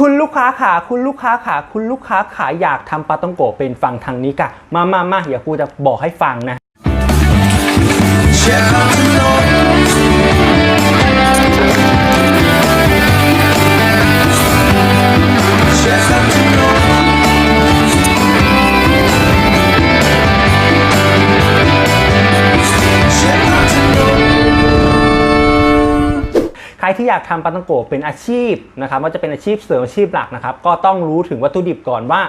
คุณลูกค้าขาคุณลูกค้าขาคุณลูกค้าขาอยากทำปาต้องโกเป็นฟังทางนี้กะ มามามาเดี๋ยวกูจะบอกให้ฟังนะ ที่อยากทำปาตังโกเป็นอาชีพนะครับว่าจะเป็นอาชีพเสริมอาชีพหลักนะครับก็ต้องรู้ถึงวัตถุดิบก่อนว่า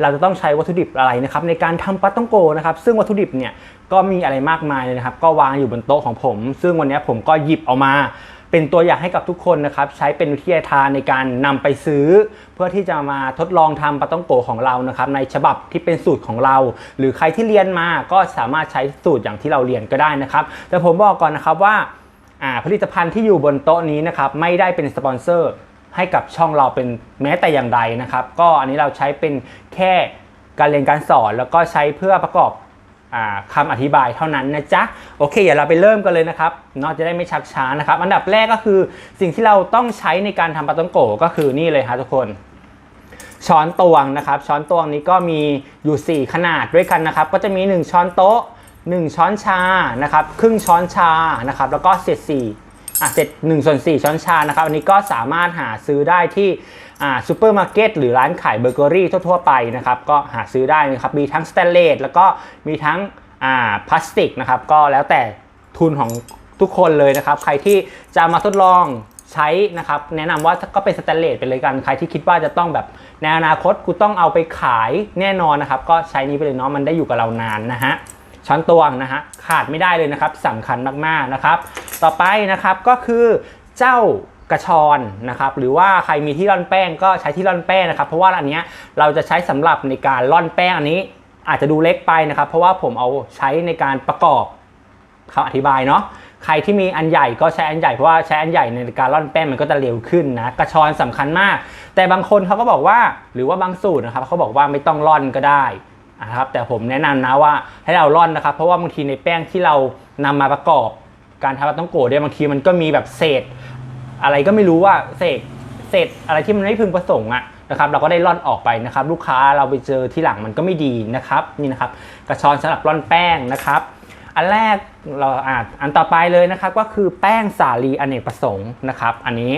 เราจะต้องใช้วัตถุดิบอะไรนะครับในการทำปาตังโกนะครับซึ่งวัตถุดิบเนี่ยก็มีอะไรมากมายเลยนะครับก็วางอยู่บนโต๊ะของผม ซึ่งวันนี้ผมก็หยิบเอามาเป็นตัวอย่างให้กับทุกคนนะครับใช้เป็นวิทยาทานในการนำไปซื้อ เพื่อที่จะมาทดลองทำปาต้องโกของเรานะครับในฉบับที่เป็นสูตรของเรา หรือใครที่เรียนมาก็สามารถใช้สูตรอย่างที่เราเรียนก็ได้นะครับ แต่ผมบอกก่อนนะครับว่า ผลิตภัณฑ์ที่อยู่บนโต๊ะนี้นะครับไม่ได้เป็นสปอนเซอร์ให้กับช่องเราเป็นแม้แต่อย่างใดนะครับ ก็อันนี้เราใช้เป็นแค่การเรียนการสอน แล้วก็ใช้เพื่อประกอบอาคำอธิบายเท่านั้นนะจ๊ะโอเคเดี๋ยวเราไปเริ่มกันเลยนะครับเนอกจะได้ไม่ชักช้านะครับ อันดับแรกก็คือสิ่งที่เราต้องใช้ในการทำปาต้องโกก็คือนี่เลยครับทุกคน ช้อนตวงนะครับ ช้อนตวงนี้ก็มีอยู่ 4 ขนาดด้วยกันนะครับ ก็จะมี 1 ช้อนโต๊ะ 1 ช้อนชานะครับครึ่งช้อนชานะครับแล้วก็เศษ4อะเศษ1ส่วน4ช้อนชานะครับอันนี้ก็สามารถหาซื้อได้ที่อ่าซูเปอร์มาร์เก็ตหรือร้านขายเบเกอรี่ทั่ว ๆ ไปนะครับก็หาซื้อได้นะครับมีทั้งสแตนเลสแล้วก็มีทั้งอ่าพลาสติกนะครับก็แล้วแต่ทุนของทุกคนเลยนะครับใครที่จะมาทดลองใช้นะครับแนะนำว่าก็เป็นสแตนเลสไปเลยกันใครที่คิดว่าจะต้องแบบในอนาคตกูต้องเอาไปขายแน่นอนนะครับก็ใช้นี้ไปเลยเนาะมันได้อยู่กับเรานานนะฮะ ช้อนตวงนะฮะขาดไม่ได้เลยนะครับสำคัญมากๆนะครับ ต่อไปนะครับก็คือเจ้ากระชอนนะครับหรือว่าใครมีที่ร่อนแป้งก็ใช้ที่ร่อนแป้งนะครับ เพราะว่าอันเนี้ยเราจะใช้สำหรับในการร่อนแป้งอันนี้อาจจะดูเล็กไปนะครับ เพราะว่าผมเอาใช้ในการประกอบเขาอธิบายเนาะใครที่มีอันใหญ่ก็ใช้อันใหญ่เพราะว่าใช้อันใหญ่ในการร่อนแป้งมันก็จะเร็วขึ้นนะกระชอนสำคัญมาก แต่บางคนเขาก็บอกว่า หรือว่าบางสูตรนะครับเขาบอกว่าไม่ต้องร่อนก็ได้ นะครับแต่ผมแนะนำนะว่าให้เราร่อนนะครับ เพราะว่าบางทีในแป้งที่เรานำมาประกอบ การทำปาต้องโกะเนี่ยบางทีมันก็มีแบบเศษ อะไรก็ไม่รู้ว่าเศษเศษอะไรที่มันไม่พึงประสงค์อะนะครับเราก็ได้ร่อนออกไปนะครับ ลูกค้าเราไปเจอที่หลังมันก็ไม่ดีนะครับนี่นะครับ กระชอนสำหรับร่อนแป้งนะครับ อันแรกเราอ่านอันต่อไปเลยนะครับ ก็คือแป้งสาลีอเนกประสงค์นะครับ อันนี้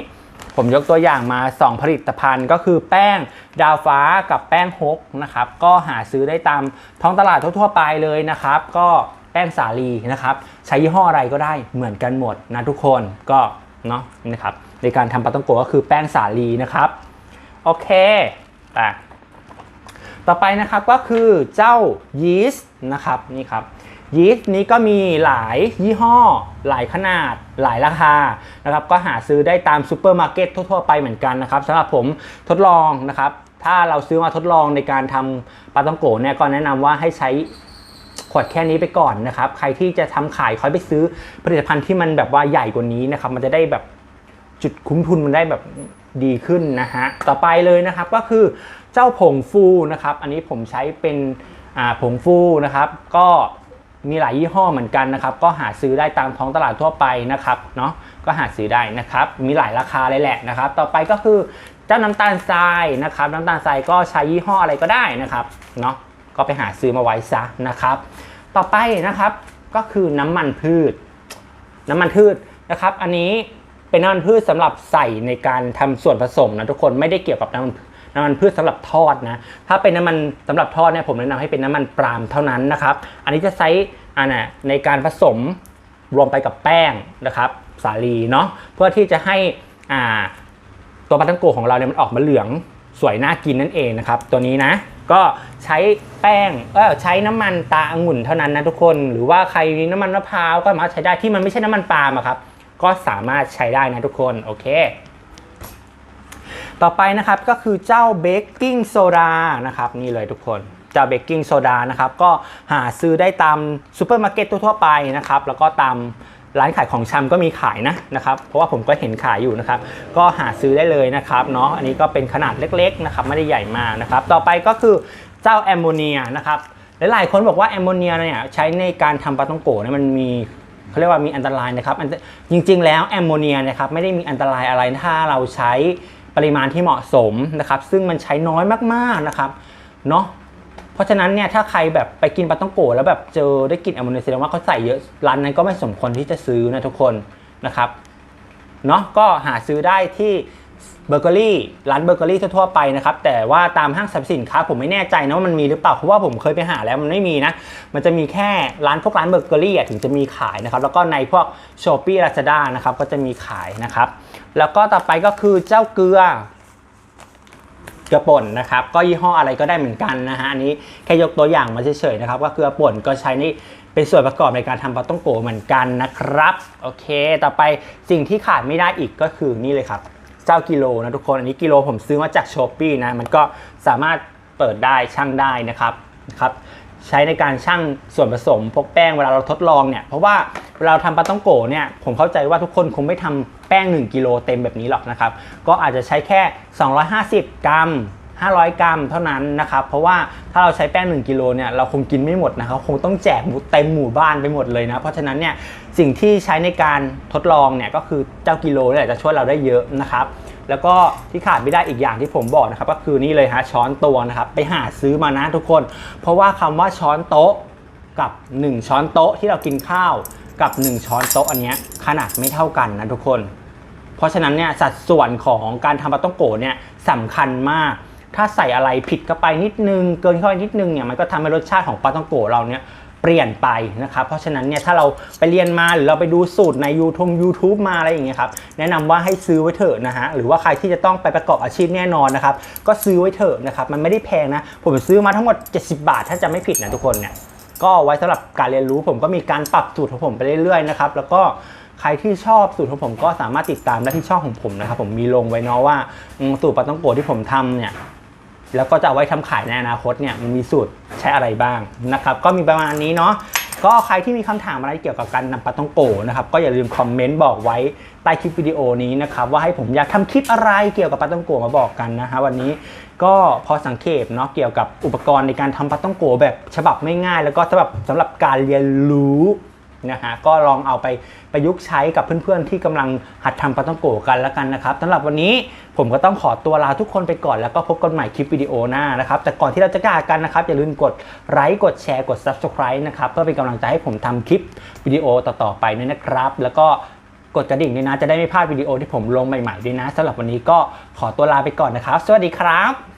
ผมยกตัวอย่างมา 2 ผลิตภัณฑ์ก็คือแป้งดาวฟ้ากับแป้งฮกนะครับ ก็หาซื้อได้ตามท้องตลาดทั่วๆไปเลยนะครับ ก็แป้งสาลีนะครับ ใช้ยี่ห้ออะไรก็ได้เหมือนกันหมดนะทุกคนก็เนาะนะครับในการทำปาต้องโกก็คือแป้งสาลีนะครับโอเคอะต่อไปนะครับก็คือเจ้ายีสต์นะครับนี่ครับ ยีสต์นี้ก็มีหลายยี่ห้อ หลายขนาด หลายราคานะครับก็หาซื้อได้ตามซูเปอร์มาร์เก็ตทั่วๆไปเหมือนกันนะครับสำหรับผมทดลองนะครับ ถ้าเราซื้อมาทดลองในการทำปลาต้องโกะเนี่ยก็แนะนำว่าให้ใช้ขวดแค่นี้ไปก่อนนะครับ ใครที่จะทำขายคอยไปซื้อผลิตภัณฑ์ที่มันแบบว่าใหญ่กว่านี้นะครับ มันจะได้แบบจุดคุ้มทุนมันได้แบบดีขึ้นนะฮะ ต่อไปเลยนะครับก็คือเจ้าผงฟูนะครับ อันนี้ผมใช้เป็นผงฟูนะครับ ก็ มีหลายยี่ห้อเหมือนกันนะครับ ก็หาซื้อได้ตามท้องตลาดทั่วไปนะครับเนาะก็หาซื้อได้นะครับ มีหลายราคาเลยแหละนะครับ ต่อไปก็คือเจ้าน้ำตาลทรายนะครับ น้ำตาลทรายก็ใช้ยี่ห้ออะไรก็ได้นะครับเนาะก็ไปหาซื้อมาไว้ซะนะครับ ต่อไปนะครับก็คือน้ำมันพืช น้ำมันพืชนะครับ อันนี้เป็นน้ำมันพืชสำหรับใส่ในการทำส่วนผสมนะทุกคนไม่ได้เกี่ยวกับน้ำมั น้ำมันพืชสำหรับทอดนะถ้าเป็นน้ำมันสำหรับทอดเนี่ยผมแนะนำให้เป็นน้ำมันปาล์มเท่านั้นนะครับ อันนี้จะใช้อันน่ะในการผสมรวมไปกับแป้งนะครับสาลีเนาะเพื่อที่จะให้อ่าตัวปลาทังโกของเราเนี่ยมันออกมาเหลืองสวยน่ากินนั่นเองนะครับ ตัวนี้นะก็ใช้แป้งเออใช้น้ำมันตาองุ่นเท่านั้นนะทุกคน หรือว่าใครมีน้ำมันมะพร้าวก็สามารถใช้ได้ที่มันไม่ใช่น้ำมันปาล์มอะครับก็สามารถใช้ได้นะทุกคนโอเค ต่อไปนะครับก็คือเจ้าเบกกิ้งโซดานะครับนี่เลยทุกคนเจ้าเบกกิ้งโซดานะครับก็หาซื้อได้ตามซูเปอร์มาร์เก็ตทั่วไปนะครับแล้วก็ตามร้านขายของชำก็มีขายนะนะครับ เพราะว่าผมก็เห็นขายอยู่นะครับ ก็หาซื้อได้เลยนะครับเนาะอันนี้ก็เป็นขนาดเล็กๆนะครับไม่ได้ใหญ่มากนะครับ ต่อไปก็คือเจ้าแอมโมเนียนะครับหลายๆคนบอกว่าแอมโมเนียเนี่ยใช้ในการทำปลาต้องโกะเนี่ยมันมีเขาเรียกว่ามีอันตรายนะครับจริงๆ แล้วแอมโมเนียนะครับไม่ได้มีอันตรายอะไรถ้าเราใช้ ปริมาณที่เหมาะสมนะครับ ซึ่งมันใช้น้อยมากๆนะครับเนาะเพราะฉะนั้นเนี่ยถ้าใครแบบไปกินปลาต้องโกะแล้วแบบเจอได้กลิ่นแอมโมเนียแสดงว่าเขาใส่เยอะร้านนั้นก็ไม่สมควรที่จะซื้อนะทุกคนนะครับเนาะก็หาซื้อได้ที่เบเกอรี่ร้านเบเกอรี่ทั่วๆไปนะครับ แต่ว่าตามห้างสรรพสินค้าผมไม่แน่ใจนะว่ามันมีหรือเปล่าเพราะว่าผมเคยไปหาแล้วมันไม่มีนะ มันจะมีแค่ร้านพวกร้านเบเกอรี่อะถึงจะมีขายนะครับ แล้วก็ในพวกช o ปี้ e า a ด้านะครับก็จะมีขายนะครับ แล้วก็ต่อไปก็คือเจ้าเกลือเกลือป่นนะครับ ก็ยี่ห้ออะไรก็ได้เหมือนกันนะฮะอันนี้แค่ยกตัวอย่างมาเฉยๆนะครับ ก็เกลือป่นก็ใช้ในเป็นส่วนประกอบในการทำปลาต้องโกะเหมือนกันนะครับโอเค ต่อไปสิ่งที่ขาดไม่ได้อีกก็คือนี่เลยครับ เจ้ากิโลนะทุกคนอันนี้กิโลผมซื้อมาจากช้อปปีนะมันก็สามารถเปิดได้ช่างได้นะครับนะครับ ใช้ในการชั่งส่วนผสมพวกแป้งเวลาเราทดลองเนี่ยเพราะว่าเวลาเราทำปลาต้องโกะเนี่ยผมเข้าใจว่าทุกคนคงไม่ทำแป้ง 1กิโลเต็มแบบนี้หรอกนะครับ ก็อาจจะใช้แค่ 250 กรัม 500 กรัมเท่านั้นนะครับ เพราะว่าถ้าเราใช้แป้ง 1กิโลเนี่ยเราคงกินไม่หมดนะครับคงต้องแจกหมูเต็มหมู่บ้านไปหมดเลยนะ เพราะฉะนั้นเนี่ยสิ่งที่ใช้ในการทดลองเนี่ยก็คือเจ้ากิโลเนี่ยจะช่วยเราได้เยอะนะครับ แล้วก็ที่ขาดไม่ได้อีกอย่างที่ผมบอกนะครับก็คือนี่เลยฮะช้อนตวงนะครับไปหาซื้อมานะทุกคน เพราะว่าคำว่าช้อนโต๊ะกับ 1 ช้อนโต๊ะที่เรากินข้าวกับ 1 ช้อนโต๊ะอันเนี้ยขนาดไม่เท่ากันนะทุกคน เพราะฉะนั้นเนี่ยสัดส่วนของการทำปลาต้องโกเนี่ยสำคัญมาก ถ้าใส่อะไรผิดเข้าไปนิดนึง เกินเข้าไปนิดนึงเนี่ยมันก็ทำให้รสชาติของปลาต้องโกเราเนี่ย เปลี่ยนไปนะครับ เพราะฉะนั้นเนี่ยถ้าเราไปเรียนมาหรือเราไปดูสูตรใน YouTube YouTube มาอะไรอย่างเงี้ยครับแนะนำว่าให้ซื้อไว้เถอะนะฮะหรือว่าใครที่จะต้องไปประกอบอาชีพแน่นอนนะครับก็ซื้อไว้เถอะนะครับมันไม่ได้แพงนะ ผมซื้อมาทั้งหมด 70 บาท ถ้าจะไม่ผิดนะทุกคนเนี่ยก็ไว้สำหรับการเรียนรู้ผมก็มีการปรับสูตรของผมไปเรื่อยๆนะครับแล้วก็ใครที่ชอบสูตรของผมก็สามารถติดตามได้ที่ช่องของผมนะครับผมมีลงไว้เนาะว่าสูตรปลาต้องโกที่ผมทำเนี่ยแล้วก็จะเอาไว้ทำขายในอนาคตเนี่ยมันมีสูตร ใช้อะไรบ้างนะครับ ก็มีประมาณนี้เนาะก็ใครที่มีคำถามอะไรเกี่ยวกับการนำปลาต้องโกะนะครับก็อย่าลืมคอมเมนต์บอกไว้ใต้คลิปวิดีโอนี้นะครับว่าให้ผมอยากทำคลิปอะไรเกี่ยวกับปลาต้องโกะมาบอกกันนะฮะวันนี้ก็พอสังเกตเนาะเกี่ยวกับอุปกรณ์ในการทำปลาต้องโกะแบบฉบับไม่ง่ายแล้วก็สำหรับสำหรับการเรียนรู้ นะฮะก็ลองเอาไปประยุกต์ใช้กับเพื่อนๆ ที่กำลังหัดทำปาต้องโกะกันแล้วกันนะครับสำหรับวันนี้ผมก็ต้องขอตัวลาทุกคนไปก่อนแล้วก็พบกันใหม่คลิปวิดีโอหน้านะครับแต่ก่อนที่เราจะจากกันนะครับ อย่าลืมกดไลค์กดแชร์กด subscribe นะครับเพื่อเป็นกำลังใจให้ผมทำคลิปวิดีโอต่อๆไปด้วยนะครับ แล้วก็กดกระดิ่งด้วยนะจะได้ไม่พลาดวิดีโอที่ผมลงใหม่ๆด้วยนะสำหรับวันนี้ก็ขอตัวลาไปก่อนนะครับ สวัสดีครับ